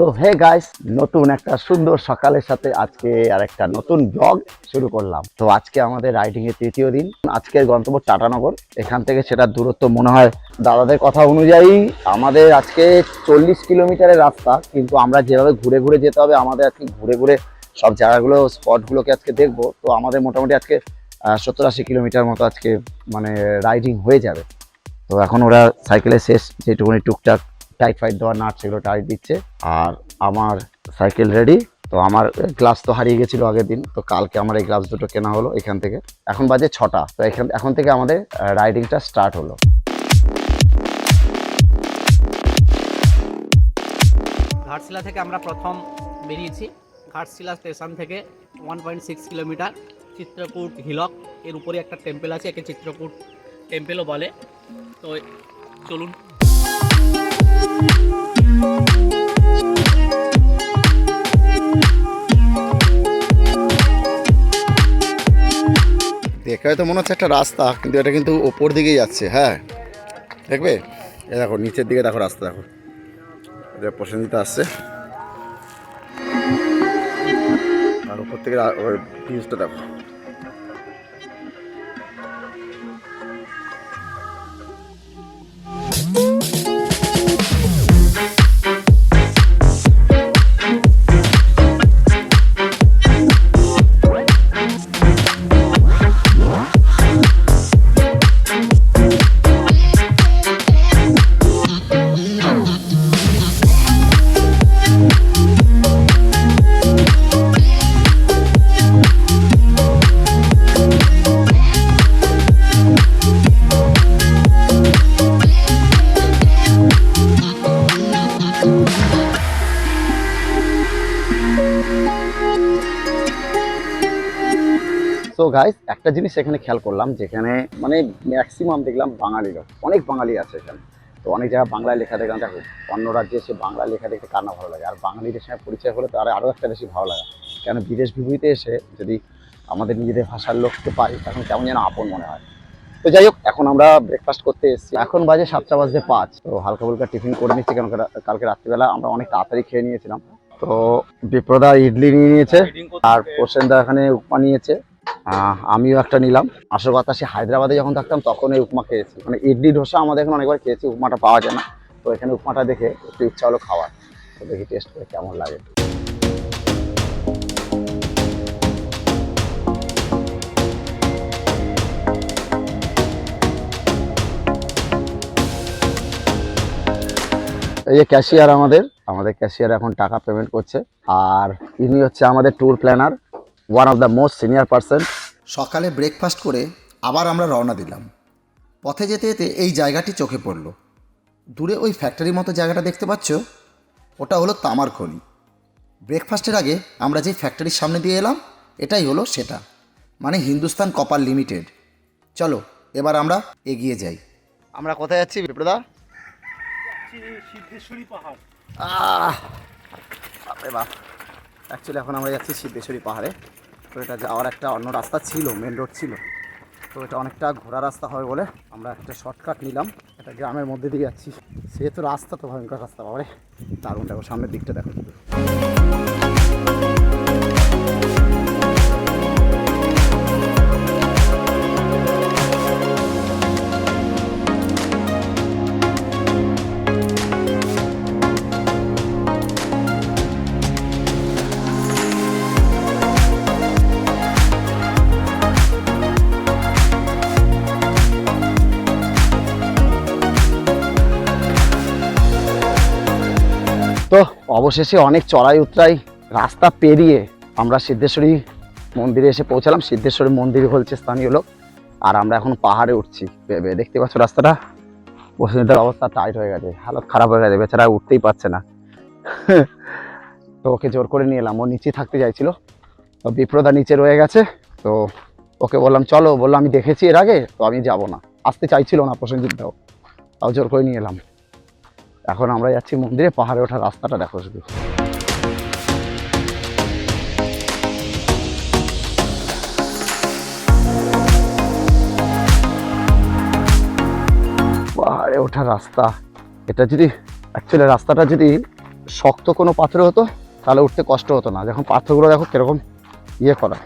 তো hey guys, নতুন একটা সুন্দর সকালের সাথে আজকে আর একটা নতুন ব্লগ শুরু করলাম। তো আজকে আমাদের রাইডিং এর তৃতীয় দিন। আজকের গন্তব্য টাটানগর। এখান থেকে সেটার দূরত্ব মনে হয় দাদাদের কথা অনুযায়ী আমাদের আজকে চল্লিশ কিলোমিটারের রাস্তা, কিন্তু আমরা যেভাবে ঘুরে ঘুরে যেতে হবে, আমাদের আজকে ঘুরে ঘুরে সব জায়গাগুলো স্পটগুলোকে আজকে দেখব। তো আমাদের মোটামুটি আজকে সত্তর আশি কিলোমিটার মতো আজকে মানে রাইডিং হয়ে যাবে। তো এখন ওরা সাইকেলে শেষ, যেটুকুনি টুকটাক টাইট ফাইট দেওয়ার নাট সেগুলো টাইট দিচ্ছে। আর আমার সাইকেল রেডি তো আমার গ্লাস তো হারিয়ে গেছিল আগের দিন, তো কালকে আমার এই গ্লাভস দুটো কেনা হলো এখান থেকে। এখন বাজে ছটা, তো এখান, এখন থেকে আমাদের রাইডিংটা স্টার্ট হলো। ঘাটশিলা থেকে আমরা প্রথম বেরিয়েছি। ঘাটশিলা স্টেশন থেকে one point six kilometre Chitrakoot হিলক এর উপরে একটা টেম্পেল আছে, একে চিত্রকূট টেম্পেলও বলে। তো চলুন দেখে হয়তো মনে হচ্ছে একটা রাস্তা, কিন্তু এটা কিন্তু ওপর দিকেই যাচ্ছে হ্যাঁ। দেখবে? এ দেখো, নিচের দিকে দেখো রাস্তা, দেখো। এটা প্রসেনজিৎ আসছে। আর উপর থেকে ভিউজটা দেখো। একটা জিনিস এখানে খেয়াল করলাম, যেখানে মানে ম্যাক্সিমাম দেখলাম বাঙালি লোক, অনেক বাঙালি আছে এখানে। তো অনেক জায়গায় বাংলায় লেখা দেখলাম, দেখো, অন্য রাজ্যে এসে বাংলা লেখা দেখতে কার না ভালো লাগে? আর বাঙালিদের সঙ্গে পরিচয় হলে তো আর আরও একটা বেশি ভালো লাগে। কেন বিদেশ বিভূতিতে এসে যদি আমাদের নিজেদের ভাষার লোককে পাই, তখন কেমন যেন আপন মনে হয়। তো যাই হোক, এখন আমরা ব্রেকফাস্ট করতে এসেছি। এখন বাজে সাতটা বাজে পাঁচ। তো হালকা ফুলকা টিফিন করে নিচ্ছি কেন কালকে রাত্রিবেলা আমরা অনেক তাড়াতাড়ি খেয়ে নিয়েছিলাম। তো বিপ্রদা ইডলি নিয়ে নিয়েছে, আর প্রসেনদা এখানে উপমা নিয়েছে। আমিও একটা নিলাম। আসল কথা, সে হায়দ্রাবাদে যখন থাকতাম, তখন এই উপমা খেয়েছি। মানে ইডলি, ধোসা আমাদের এখানে অনেকবার খেয়েছি, উপমাটা পাওয়া যায় না। তো এখানে উপমাটা দেখে একটু ইচ্ছা হলো খাওয়ার। তো দেখি টেস্ট করে কেমন লাগে। এই যে ক্যাশিয়ার আমাদের আমাদের ক্যাশিয়ার এখন টাকা পেমেন্ট করছে। আর ইনি হচ্ছে আমাদের tour planner one of the most senior person সকালে ব্রেকফাস্ট করে আবার আমরা রওনা দিলাম। পথে যেতে যেতে এই জায়গাটি চোখে পড়ল। দূরে ওই ফ্যাক্টরির মতো জায়গাটা দেখতে পাচ্ছ? ওটা হলো তামার খনি। ব্রেকফাস্টের আগে আমরা যে ফ্যাক্টরির সামনে দিয়ে এলাম এটাই হলো সেটা। মানে হিন্দুস্তান কপার লিমিটেড চলো এবার আমরা এগিয়ে যাই। আমরা কোথায় যাচ্ছি বিপ্রদা সিদ্ধেশ্বরী পাহাড়। আহ অ্যাকচুয়ালি এখন আমরা যাচ্ছি সিদ্ধেশ্বরী পাহাড়ে। তো এটা যাওয়ার একটা অন্য রাস্তা ছিল মেন রোড ছিল। তো এটা অনেকটা ঘোরা রাস্তা হবে বলে আমরা একটা শর্টকাট নিলাম। এটা গ্রামের মধ্যে দিয়ে যাচ্ছি। সেহেতু রাস্তা তো ভয়ঙ্কর রাস্তা পাবে দারুণ দেখো সামনের দিকটা দেখো। তো অবশেষে অনেক চড়াই উতরাই রাস্তা পেরিয়ে আমরা সিদ্ধেশ্বরী মন্দিরে এসে পৌঁছালাম। সিদ্ধেশ্বরী মন্দির হচ্ছে স্থানীয় লোক। আর আমরা এখন পাহাড়ে উঠছি। দেখতে পাচ্ছ রাস্তাটা? বসুন্ধরার অবস্থা টাইট হয়ে গেছে। হালত খারাপ হয়ে গেছে। বেচারা উঠতেই পারছে না। তো ওকে জোর করে নিয়ে এলাম। ও নিচে থাকতে চাইছিল। তো বিপ্রদা নিচে রয়ে গেছে। তো ওকে বললাম, চলো। বলল, আমি দেখেছি এর আগে, তো আমি যাব না। আসতে চাইছিল না প্রসেনজিৎ দাও। তাও জোর করে নিয়ে এলাম। এখন আমরা যাচ্ছি মন্দিরে, পাহাড়ে ওঠার রাস্তাটা দেখো শুধু। পাহাড়ে ওঠার রাস্তা, এটা যদি অ্যাকচুয়ালি রাস্তাটা যদি শক্ত কোনো পাথর হতো, তাহলে উঠতে কষ্ট হতো না। যখন পাথরগুলো দেখো কীরকম ইয়ে করা।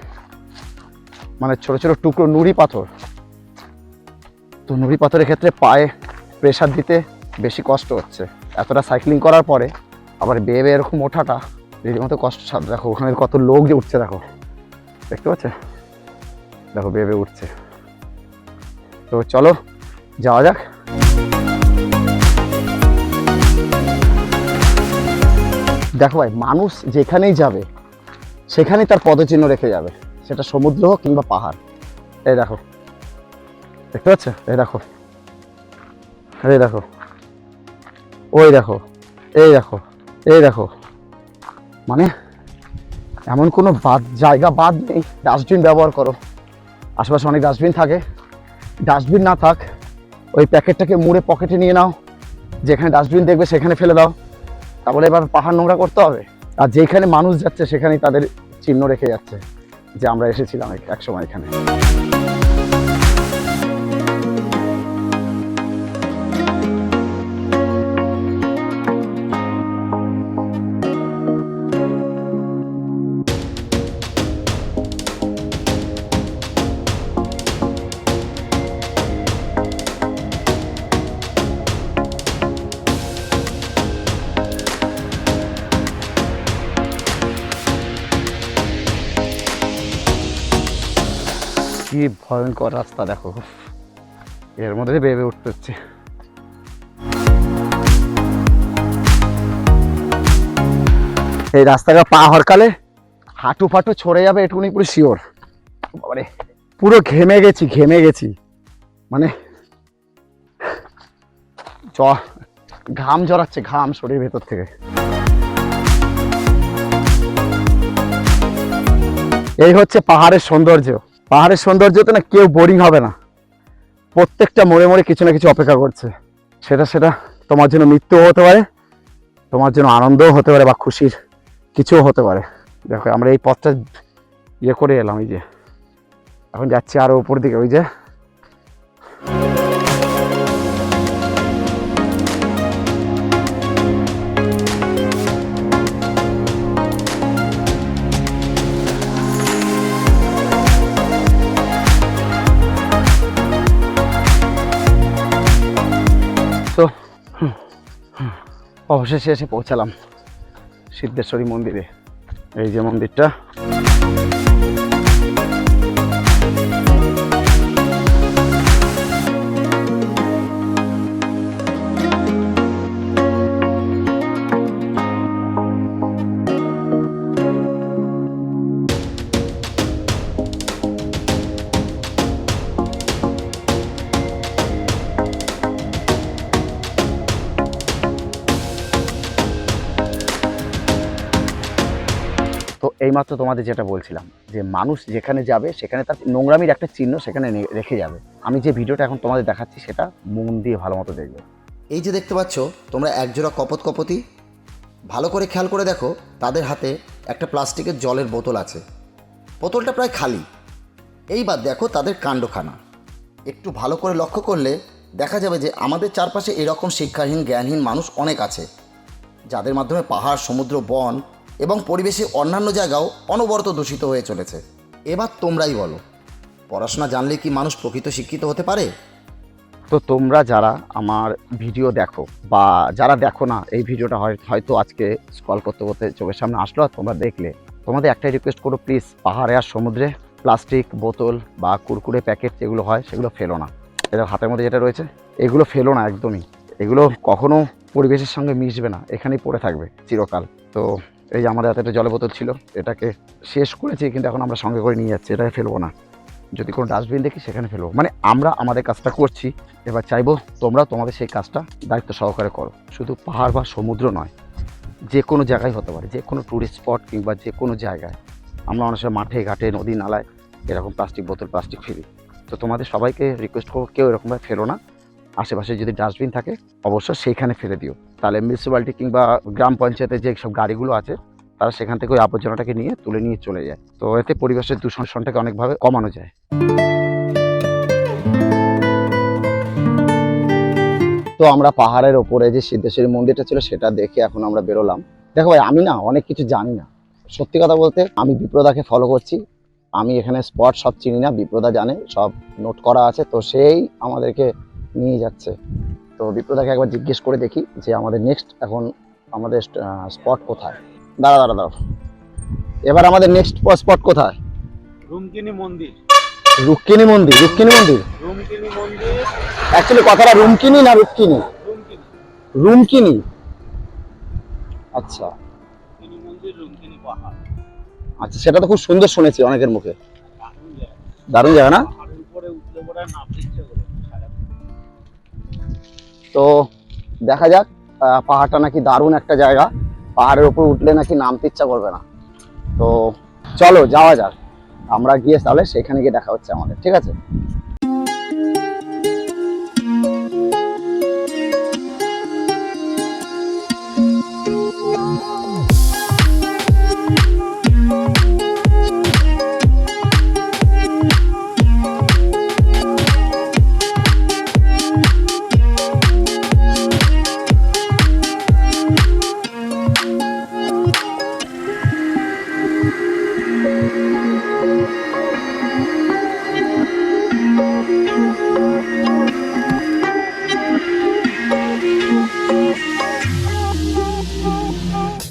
মানে ছোট ছোট টুকরো নুড়ি পাথর। তো নুড়ি পাথরের ক্ষেত্রে পায়ে প্রেশার দিতে বেশি কষ্ট হচ্ছে। এতটা সাইক্লিং করার পরে আবার বেয়ে বেয়ে এরকম ওঠাটা, রীতিমতো কষ্ট সাধ্য দেখো ওখানে কত লোক যে উঠছে, দেখো। দেখতে পাচ্ছে? দেখো বেয়ে বেয়ে উঠছে। তো চলো, যাওয়া যাক। দেখো ভাই, মানুষ যেখানেই যাবে, সেখানেই তার পদচিহ্ন রেখে যাবে। সেটা সমুদ্র হোক কিংবা পাহাড়। এই দেখো। দেখতে পাচ্ছ? এই দেখো। এই দেখো। ওই দেখো, এই দেখো এই দেখো। মানে এমন কোনো বাদ, জায়গা বাদ নেই। ডাস্টবিন ব্যবহার করো। আশেপাশে অনেক ডাস্টবিন থাকে। ডাস্টবিন না থাক, ওই প্যাকেটটাকে মুড়ে পকেটে নিয়ে নাও। যেখানে ডাস্টবিন দেখবে সেখানে ফেলে দাও। তারপরে এবার পাহাড় নোংরা করতে হবে। আর যেখানে মানুষ যাচ্ছে সেখানেই তাদের চিহ্ন রেখে যাচ্ছে যে আমরা এসেছিলাম এক- একসময় এখানে। কি ভয়ঙ্কর রাস্তা দেখো। এর মধ্যে বেবে উঠতে হচ্ছে এই রাস্তাটা পা হরকালে হাঁটু ফাটু ছড়ে যাবে এটুকুনি পুরো শিওর। মানে পুরো ঘেমে গেছি ঘেমে গেছি। মানে চ ঘাম জড়াচ্ছে ঘাম শরীর ভেতর থেকে। এই হচ্ছে পাহাড়ের সৌন্দর্য। পাহাড়ের সৌন্দর্যতে না কেউ বোরিং হবে না। প্রত্যেকটা মোড়ে মোড়ে কিছু না কিছু অপেক্ষা করছে। সেটা সেটা তোমার জন্য মৃত্যুও হতে পারে, তোমার জন্য আনন্দও হতে পারে বা খুশির কিছুও হতে পারে। দেখো, আমরা এই পথটা ইয়ে করে এলাম, এই যে। এখন যাচ্ছি আরও উপর দিকে, ওই যে। অবশেষে এসে পৌঁছালাম সিদ্ধেশ্বরী মন্দিরে। এই যে মন্দিরটা। এইমাত্র তোমাদের যেটা বলছিলাম, যে মানুষ যেখানে যাবে, সেখানে তার নোংরামির একটা চিহ্ন সেখানে রেখে যাবে। আমি যে ভিডিওটা এখন তোমাদের দেখাচ্ছি, সেটা মন দিয়ে ভালো মতো দেখবে। এই যে দেখতে পাচ্ছ, তোমরা একজোড়া কপত কপতি। ভালো করে খেয়াল করে দেখো, তাদের হাতে একটা প্লাস্টিকের জলের বোতল আছে। বোতলটা প্রায় খালি। এইবার দেখো তাদের কাণ্ডখানা। একটু ভালো করে লক্ষ্য করলে দেখা যাবে যে আমাদের চারপাশে এরকম শিক্ষাহীন, জ্ঞানহীন মানুষ অনেক আছে। যাদের মাধ্যমে পাহাড়, সমুদ্র, বন এবং পরিবেশে অন্যান্য জায়গাও অনবরত দূষিত হয়ে চলেছে। এবার তোমরাই বলো, পড়াশোনা জানলে কি মানুষ প্রকৃত শিক্ষিত হতে পারে? তো তোমরা যারা আমার ভিডিও দেখো বা যারা দেখো না, এই ভিডিওটা হয়, হয়তো আজকে স্ক্রল করতে করতে চোখের সামনে আসলো, আর তোমরা দেখলে। তোমাদের একটাই রিকোয়েস্ট করো প্লিজ পাহাড়ে আর সমুদ্রে প্লাস্টিক বোতল বা কুরকুরে প্যাকেট যেগুলো হয়, সেগুলো ফেলো না। এটা হাতের মধ্যে যেটা রয়েছে, এগুলো ফেলো না একদমই। এগুলো কখনো পরিবেশের সঙ্গে মিশবে না, এখানেই পড়ে থাকবে চিরকাল। তো এই যে আমাদের হাতে একটা জলের বোতল ছিল, এটাকে শেষ করেছি, কিন্তু এখন আমরা সঙ্গে করে নিয়ে যাচ্ছি, এটাকে ফেলব না। যদি কোনো ডাস্টবিন দেখি, সেখানে ফেলব। মানে আমরা আমাদের কাজটা করছি, এবার চাইব তোমরা তোমাদের সেই কাজটা দায়িত্ব সহকারে করো। শুধু পাহাড় বা সমুদ্র নয়, যে কোনো জায়গায় হতে পারে, যে কোনো ট্যুরিস্ট স্পট কিংবা যে কোনো জায়গায়। আমরা অনেক সময় মাঠে, ঘাটে নদী নালায় এরকম প্লাস্টিক বোতল প্লাস্টিক ফেলি। তো তোমাদের সবাইকে রিকোয়েস্ট করব, কেউ এরকমভাবে ফেলো না। আশেপাশে যদি ডাস্টবিন থাকে, অবশ্যই সেইখানে ফেলে দিও। তাহলে মিউনিসিপ্যালিটি কিংবা গ্রাম পঞ্চায়েতের যে সব গাড়িগুলো আছে, তারা সেখান থেকে ওই আবর্জনাটাকে নিয়ে তুলে নিয়ে চলে যায়। তো এতে পরিবেশের দূষণটাকে অনেকভাবে কমানো যায়। তো আমরা পাহাড়ের ওপরে যে সিদ্ধেশ্বরী মন্দিরটা ছিল, সেটা দেখে এখন আমরা বেরোলাম। দেখো ভাই, আমি না অনেক কিছু জানি না। সত্যি কথা বলতে, আমি বিপ্রদাকে ফলো করছি। আমি এখানে স্পট সব চিনি না, বিপ্রদা জানে, সব নোট করা আছে। তো সেই আমাদেরকে নিয়ে যাচ্ছে। তো বিপ্রদাকে একবার জিজ্ঞেস করে দেখি যে আমাদের নেক্সট এখন আমাদের স্পট কোথায়? দাঁড়া দাঁড়া দাঁড়া। এবার আমাদের নেক্সট স্পট কোথায়? রুমকিনি মন্দির। রুক্মিণী মন্দির রুক্মিণী মন্দির? রুমকিনি মন্দির। অ্যাকচুয়ালি কথাটা রুমকিনি না রুক্মিণী রুমকিনি। আচ্ছা। আচ্ছা সেটা তো খুব সুন্দর শুনেছি অনেকের মুখে। দারুণ জায়গা। না? তো দেখা যাক পাহাড়টা নাকি দারুণ একটা জায়গা। পাহাড়ের উপর উঠলে নাকি নামতে ইচ্ছা করবে না। তো চলো, যাওয়া যাক। আমরা গিয়ে তাহলে সেখানে গিয়ে দেখা হচ্ছে আমাদের, ঠিক আছে?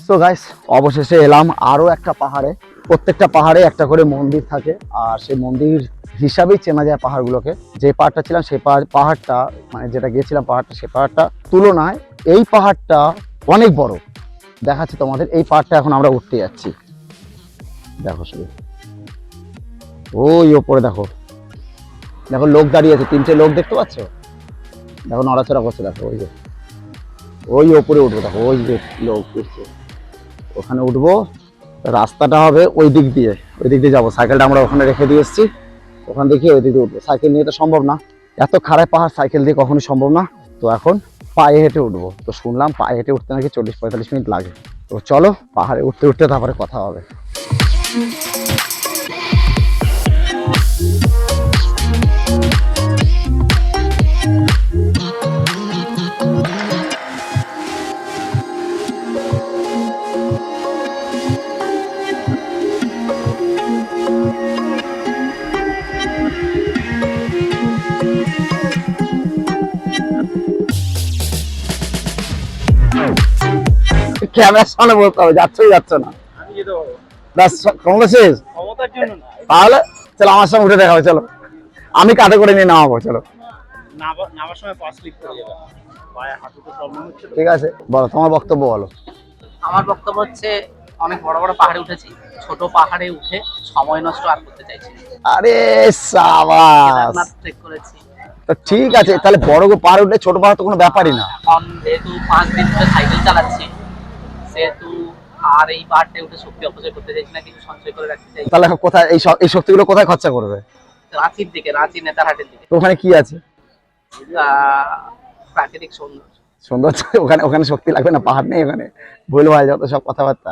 তো গাইস অবশেষে এলাম আরও একটা পাহাড়ে। প্রত্যেকটা পাহাড়ে একটা করে মন্দির থাকে, আর সেই মন্দির হিসাবেই চেনা যায় পাহাড়গুলোকে। যে পাহাড়টা ছিলাম সেই পাহাড় পাহাড়টা মানে যেটা গিয়েছিলাম পাহাড়টা, সেই পাহাড়টা তুলনায় এই পাহাড়টা অনেক বড়। দেখাচ্ছি তোমাদের, এই পাহাড়টা এখন আমরা উঠতে যাচ্ছি। দেখো শুধু। ওই ওপরে দেখো। দেখো লোক দাঁড়িয়ে আছে, তিনটে লোক দেখতে পাচ্ছ? দেখো নড়াচড়া করছে, দেখো ওই যে। ওই ওপরে উঠবো, দেখো, ওই যে লোক উঠছে। ওখানে উঠবো, রাস্তাটা হবে ওই দিক দিয়ে, ওই দিক দিয়ে যাব। সাইকেলটা আমরা ওখানে রেখে দিয়ে এসেছি। ওখান থেকে ওই দিকে উঠবো। সাইকেল নিয়ে তো সম্ভব না। এত খারাপ পাহাড়, সাইকেল দিয়ে কখনোই সম্ভব না। তো এখন পায়ে হেঁটে উঠবো। তো শুনলাম পায়ে হেঁটে উঠতে নাকি চল্লিশ পঁয়তাল্লিশ মিনিট লাগে। তো চলো পাহাড়ে উঠতে উঠতে তারপরে কথা হবে। ক্যামেরার সামনে বলতে হবে যাচ্ছই যাচ্ছ না। আমি ব্যাস না। তাহলে চলো আমার সঙ্গে উঠে দেখা হবে চলো। আমি কাটে করে নিয়ে নামাবো চলো। ঠিক আছে বলো তোমার বক্তব্য বলো। আমার বক্তব্য হচ্ছে অনেক বড় বড় পাহাড়ে উঠেছি। ছোট পাহাড়ে উঠে সময় নষ্ট আর করতে চাইছি। আরে সাবাস! ট্রেক করেছি। তো ঠিক আছে তাহলে বড় গো পাহাড় উঠলে ছোট পাহাড় তো কোনো ব্যাপারই না। যেহেতু পাঁচ দিন ধরে সাইকেল চালাচ্ছি সেহেতু আর এই পাহাড়টা উঠে শক্তি অপচয় করতে চাইছি না কিছু সঞ্চয় করে রাখতে চাই তাহলে কোথায় এই এই শক্তিগুলো কোথায় খরচা করবে? রাঁচির দিকে রাঁচি নেতারহাটের দিকে। তো ওখানে কি আছে? আহ, প্রাকৃতিক সৌন্দর্য। সুন্দর ওখানে ওখানে শক্তি লাগবে না পাহাড় নেই ওখানে। ভুল ভাই যত সব কথাবার্তা।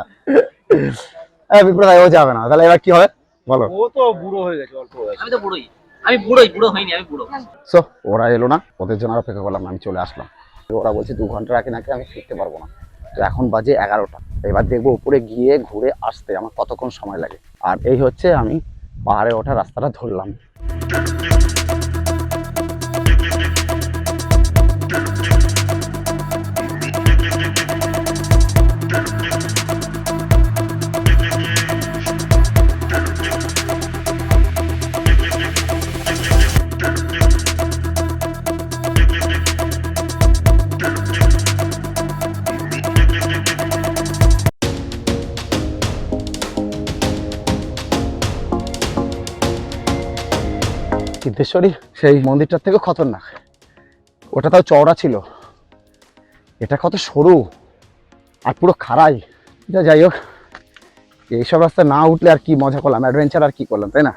হ্যাঁ বিপ্রদায় ও যাবে না তাহলে এবার কি হবে? বলো। ও তো বুড়ো হয়ে গেছে অল্প আমি তো বুড়োই। আমি বুড়োই, বুড়ো হইনি, আমি বুড়ো। সো, ওরা এলো না, ওদের জন্য অপেক্ষা করলাম আমি চলে আসলাম। ওরা বলছে, দু ঘণ্টা আগে নাকি আমি ফিরতে পারব না। তো এখন বাজে এগারোটা। এবার দেখব উপরে গিয়ে ঘুরে আসতে আমার কতক্ষণ সময় লাগে। আর এই হচ্ছে আমি পাহাড়ে ওঠা রাস্তাটা ধরলাম। সিদ্ধেশ্বরী সেই মন্দিরটার থেকে খতরনাক ওটা তাও চওড়া ছিল এটা কত সরু আর পুরো খাড়াই যা যাই হোক এইসব রাস্তা না উঠলে আর কি মজা করলাম অ্যাডভেঞ্চার আর কি করলাম তাই না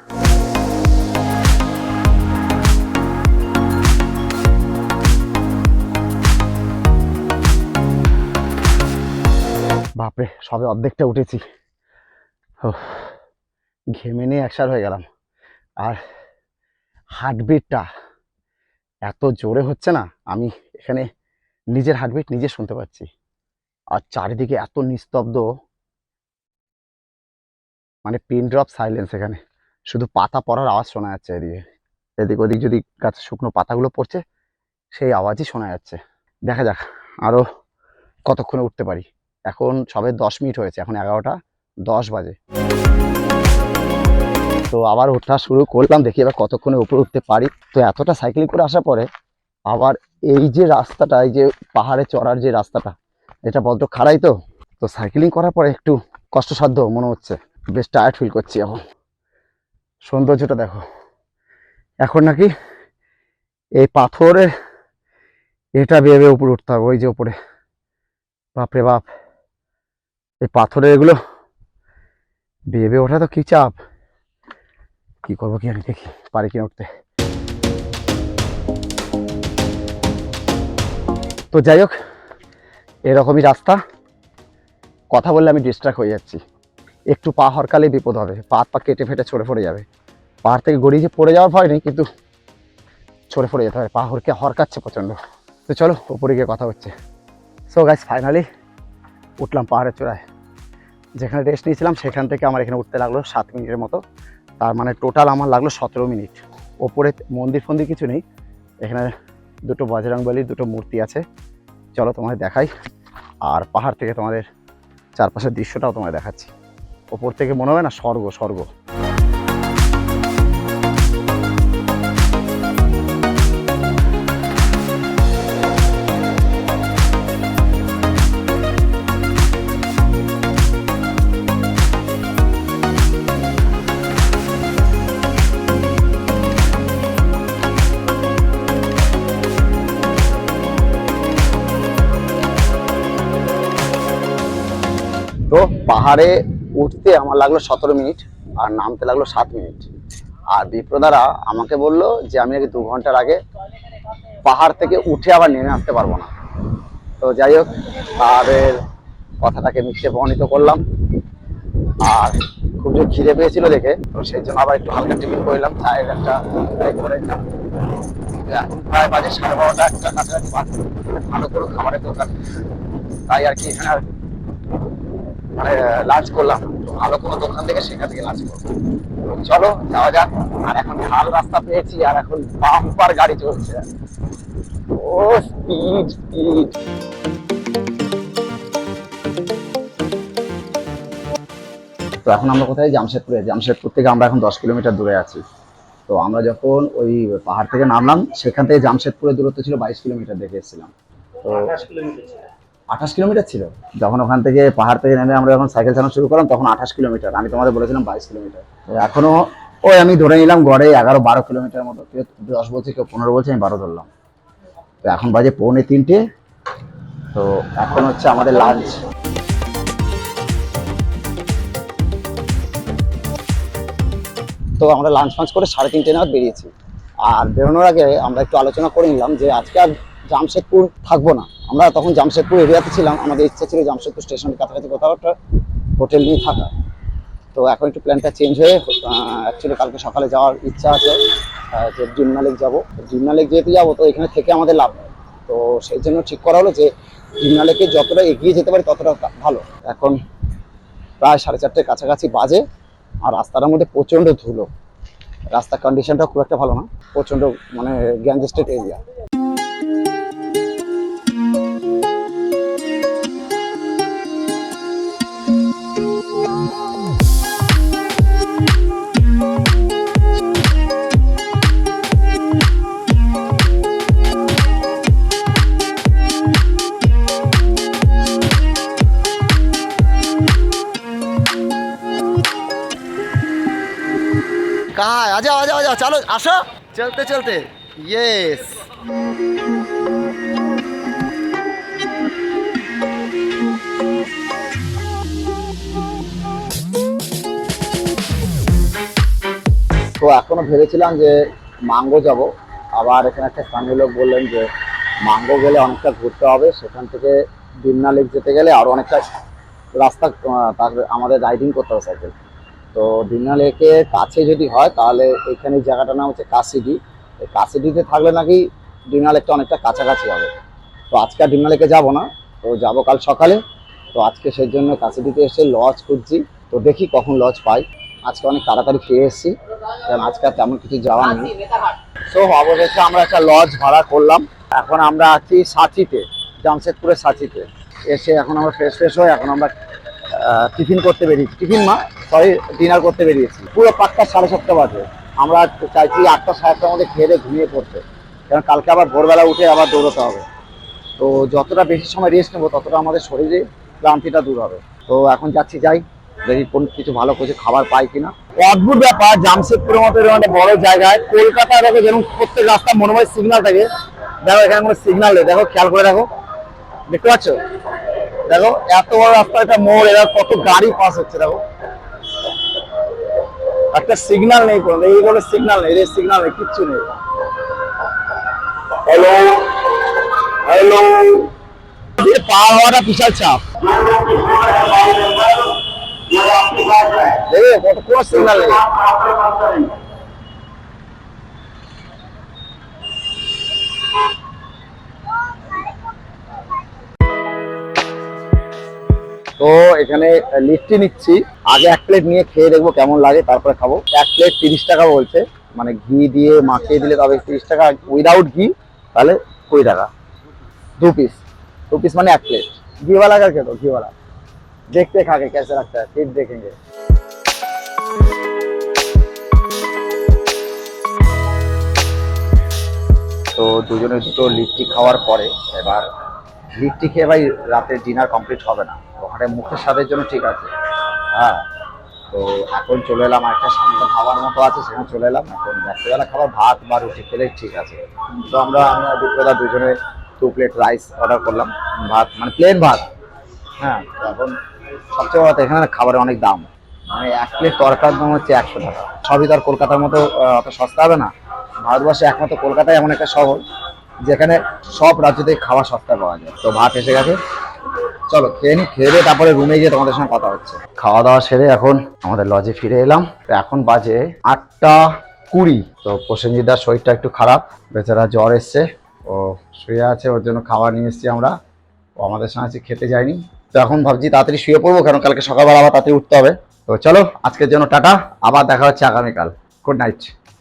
বাপরে সবে অর্ধেকটা উঠেছি ঘেমে নিয়ে একসার হয়ে গেলাম আর হার্টবিটটা এত জোরে হচ্ছে না, আমি এখানে নিজের হার্টবিট নিজে শুনতে পাচ্ছি। আর চারিদিকে এত নিস্তব্ধ। মানে পিন ড্রপ সাইলেন্স এখানে। শুধু পাতা পড়ার আওয়াজ শোনা যাচ্ছে এদিকে। এদিক ওদিক যদি গাছের শুকনো পাতাগুলো পড়ছে, সেই আওয়াজই শোনা যাচ্ছে। দেখা যাক আরও কতক্ষণে উঠতে পারি। এখন সবে দশ মিনিট হয়েছে, এখন এগারোটা দশ বাজে। তো আবার ওঠা শুরু করলাম, দেখি এবার কতক্ষণে উপরে উঠতে পারি। তো এতটা সাইক্লিং করে আসার পরে আবার এই যে রাস্তাটা, এই যে পাহাড়ে চড়ার যে রাস্তাটা, এটা বড্ড খাড়াই তো। তো সাইক্লিং করার পরে একটু কষ্টসাধ্য মনে হচ্ছে। বেশ টায়ার্ড ফিল করছি এখন। সৌন্দর্যটা দেখো। এখন নাকি এই পাথরের এটা বেয়ে উপরে উঠতে হবে, ওই যে উপরে। বাপরে বাপ। এই পাথরের এগুলো বেয়ে ওঠা তো কি চাপ। কি করব কি আমি দেখি, পারি কিনা উঠতে। তো যাই হোক, এরকমই রাস্তা। কথা বললে আমি ডিস্ট্রাক্ট হয়ে যাচ্ছি। একটু পা হরকালে বিপদ হবে, পা পা কেটে ফেটে ছড়ে পড়ে যাবে। পাহাড় থেকে গড়িয়ে যে পড়ে যাওয়ার ভয় নেই, কিন্তু ছড়ে পড়ে যেতে হবে। পা হরকে হরকাচ্ছে প্রচণ্ড। তো চলো ওপরে গিয়ে কথা হচ্ছে। সো গাইস ফাইনালি উঠলাম পাহাড়ের চূড়ায়। যেখানে রেস্ট নিয়েছিলাম, সেখান থেকে আমার এখানে উঠতে লাগল সাত মিনিটের মতো। তার মানে টোটাল আমার লাগল সতেরো মিনিট। ওপরে মন্দির ফন্দির কিছু নেই, এখানে দুটো বজরাংবলির দুটো মূর্তি আছে। চলো তোমাদের দেখাই। আর পাহাড় থেকে তোমাদের চারপাশের দৃশ্যটাও তোমায় দেখাচ্ছি। ওপর থেকে মনে হয় না স্বর্গ স্বর্গ। তো পাহাড়ে উঠতে আমার লাগল সতেরো মিনিট আর নামতে লাগল সাত মিনিট। আর বিপ্রদারা আমাকে বলল যে, আমি নাকি দু ঘণ্টার আগে পাহাড় থেকে উঠে আবার নেমে আসতে পারব না। তো যাই হোক তাদের কথাটাকে মিথ্যে প্রমাণিত করলাম। আর খুব যে খিদে পেয়েছিল দেখে, তো সেই জন্য আবার একটু হালকা টিফিন করলাম চায়ের একটা করে প্রায় বাজে সাড়ে বারোটা, একটা কাছাকাছি ভালো করে খাবারের দোকান তাই আর কি এখানে আর মানে লাঞ্চ করলাম। ভালো কোনো দোকান থেকে সেখান থেকে লাঞ্চ করব চলো, যাওয়া যাক। আর এখন ঢাল রাস্তা পেয়েছি, আর এখন বাম্পার গাড়ি চলছে। ও স্পিড স্পিড তো এখন আমরা কোথায়? জামশেদপুরে। জামশেদপুর থেকে আমরা এখন দশ কিলোমিটার দূরে আছি। তো আমরা যখন ওই পাহাড় থেকে নামলাম, সেখান থেকে জামশেদপুরের দূরত্ব ছিল বাইশ কিলোমিটার দেখে এসেছিলাম। তো আঠাশ কিলোমিটার ছিল। যখন ওখান থেকে পাহাড় থেকে নেমে আমরা যখন সাইকেল চালানো শুরু করলাম, তখন আঠাশ কিলোমিটার। আমি তোমাদের বলেছিলাম বাইশ কিলোমিটার। এখনও ওই আমি ধরে নিলাম গড়ে এগারো বারো কিলোমিটার মতো। কেউ দশ বলছে, কেউ পনেরো বলছে, আমি বারো ধরলাম। তো এখন বাজে পৌনে তিনটে। তো এখন হচ্ছে আমাদের লাঞ্চ তো আমরা লাঞ্চ ফাঞ্চ করে সাড়ে তিনটে নাগাদ বেরিয়েছি। আর বেরোনোর আগে আমরা একটু আলোচনা করে নিলাম যে আজকে আর জামশেদপুর থাকব না। আমরা তখন জামশেদপুর এরিয়াতে ছিলাম। আমাদের ইচ্ছা ছিল জামশেদপুর স্টেশনের কাছাকাছি কোথাও একটা হোটেল নিয়ে থাকা। তো এখন একটু প্ল্যানটা চেঞ্জ হয়ে অ্যাকচুয়ালি কালকে সকালে যাওয়ার ইচ্ছা আছে। যে ডিমনা লেক যাব। ডিমনা লেক যেহেতু যাব, তো এখানে থেকে আমাদের লাভ তো সেই জন্য ঠিক করা হলো যে ডিমনা লেকে যতটা এগিয়ে যেতে পারি, ততটা ভালো। এখন প্রায় সাড়ে চারটের কাছাকাছি বাজে আর রাস্তাটার মধ্যে প্রচণ্ড ধুলো। রাস্তার কন্ডিশনটা খুব একটা ভালো না। প্রচণ্ড মানে গ্যাঞ্জেস্টেড এরিয়া চলো, আসো। চলতে চলতে। ইয়েস তো এখনও ভেবেছিলাম যে মাঙ্গো যাব। আবার এখানে একটা স্থানীয় লোক বললেন যে মাঙ্গো গেলে অনেকটা ঘুরতে হবে। সেখান থেকে ডিমনা লেক যেতে গেলে আরও অনেকটা রাস্তা আমাদের রাইডিং করতে হবে সাইকেল তো ডিমনা লেকের কাছে যদি হয়, তাহলে এখানে জায়গাটার নাম হচ্ছে কাশিডি কাশিডিতে থাকলে নাকি ডিমনা লেকটা অনেকটা কাছাকাছি হবে। তো আজকে আর ডিমনা লেকে যাব না। তো যাব কাল সকালে। তো আজকে সেই জন্য কাছেটিতে এসে লজ খুঁজছি। তো দেখি কখন লজ পাই। আজকে অনেক তাড়াতাড়ি ফিরে এসেছি। কারণ আজকে আর তেমন কিছু যাওয়া নেই তো অবশেষে আমরা একটা লজ ভাড়া করলাম। এখন আমরা আছি সাঁচিতে জামশেদপুরের সাঁচিতে এসে এখন আমরা ফ্রেশ ফ্রেশ হয়ে এখন আমরা টিফিন করতে বেরিয়েছি। টিফিন মা সরি ডিনার করতে বেরিয়েছি। পুরো পাঁচটা, সাড়ে সাতটা বাজে। আমরা চাইছি আটটা, সাড়ে আটটার মধ্যে খেয়ে ঘুমিয়ে পড়তে। কারণ কালকে আবার ভোরবেলা উঠে আবার দৌড়তে হবে। তো যতটা বেশি সময় রেস্ট নেব, ততটা আমাদের শরীরে ক্লান্তিটা দূর হবে। তো এখন যাচ্ছি, যাই। দেখি কোন কিছু ভালো কিছু খাবার পাই কিনা। অদ্ভুত ব্যাপার, জামশেদপুরের মতো এরকম একটা বড় জায়গায় কলকাতা দেখো যেরকম প্রত্যেক রাস্তা মনে হয় সিগনাল থাকে। দেখো এখানে কোনো সিগনাল নেই। দেখো, খেয়াল করে দেখো। দেখতে পাচ্ছ? দেখো এত বড় রাস্তা একটা মোড় এরা কত গাড়ি পাস হচ্ছে দেখো। একটা সিগন্যাল নেই কোনো এই কোনো সিগন্যাল নেই এর সিগন্যাল নেই কিচ্ছু নেই। হ্যালো হ্যালো পার হওয়াটা বিশাল চাপ। দেখবে কত কোনো সিগন্যাল নেই। তো এখানে লিট্টি নিচ্ছি। আগে এক প্লেট নিয়ে খেয়ে দেখব কেমন লাগে, তারপরে খাব। এক প্লেট তিরিশ টাকা বলছে। মানে ঘি দিয়ে মাখিয়ে দিলে তবে তিরিশ টাকা উইদাউট ঘি তাহলে কুড়ি টাকা। দু পিস দু পিস মানে এক প্লেট ঘিওয়ালা কার খেতো ঘিওয়ালা। দেখতে খাকে কেসে রাখতে হয় দেখে দেখেঙ্গে তো দুজনের দুটো লিট্টি খাওয়ার পরে এবার লিট্টি খেয়ে ভাই রাতের ডিনার কমপ্লিট হবে না। ওখানে মুখের স্বাদের জন্য ঠিক আছে। হ্যাঁ তো এখন চলে এলাম একটা সামনে খাওয়ার মতো আছে, সেখানে চলে এলাম। এখন রাত্রিবেলা খাবার, ভাত বা রুটি খেলে ঠিক আছে। তো আমরা আমরা বিপ্রদা দুজনে দু প্লেট রাইস অর্ডার করলাম। ভাত মানে প্লেন ভাত। হ্যাঁ এখন সবচেয়ে বড় এখানে খাবারের অনেক দাম। মানে এক প্লেট তরকার দাম হচ্ছে একশো টাকা। সবই তো আর কলকাতার মতো অত সস্তা হবে না। ভারতবর্ষে একমাত্র কলকাতায় এমন একটা শহর। যেখানে সব রাজ্য থেকে খাওয়া সস্তা পাওয়া যায়। তো ভাত এসে গেছে। চলো, খেয়ে নি, খেয়ে তারপরে রুমে গিয়ে তোমাদের সঙ্গে কথা হচ্ছে। খাওয়া দাওয়া সেরে এখন আমাদের লজে ফিরে এলাম। এখন বাজে আটটা কুড়ি। তো প্রসেনজিৎদার শরীরটা একটু খারাপ। বেচারা জ্বর এসছে। ও শুয়ে আছে, ওর জন্য খাবার নিয়ে এসেছি আমরা। ও আমাদের সঙ্গে খেতে যায়নি। তো এখন ভাবছি তাড়াতাড়ি শুয়ে পড়ব, কারণ কালকে সকালবেলা আবার তাড়াতাড়ি উঠতে হবে। তো চলো, আজকের জন্য টাটা। আবার দেখা হচ্ছে আগামীকাল। Good night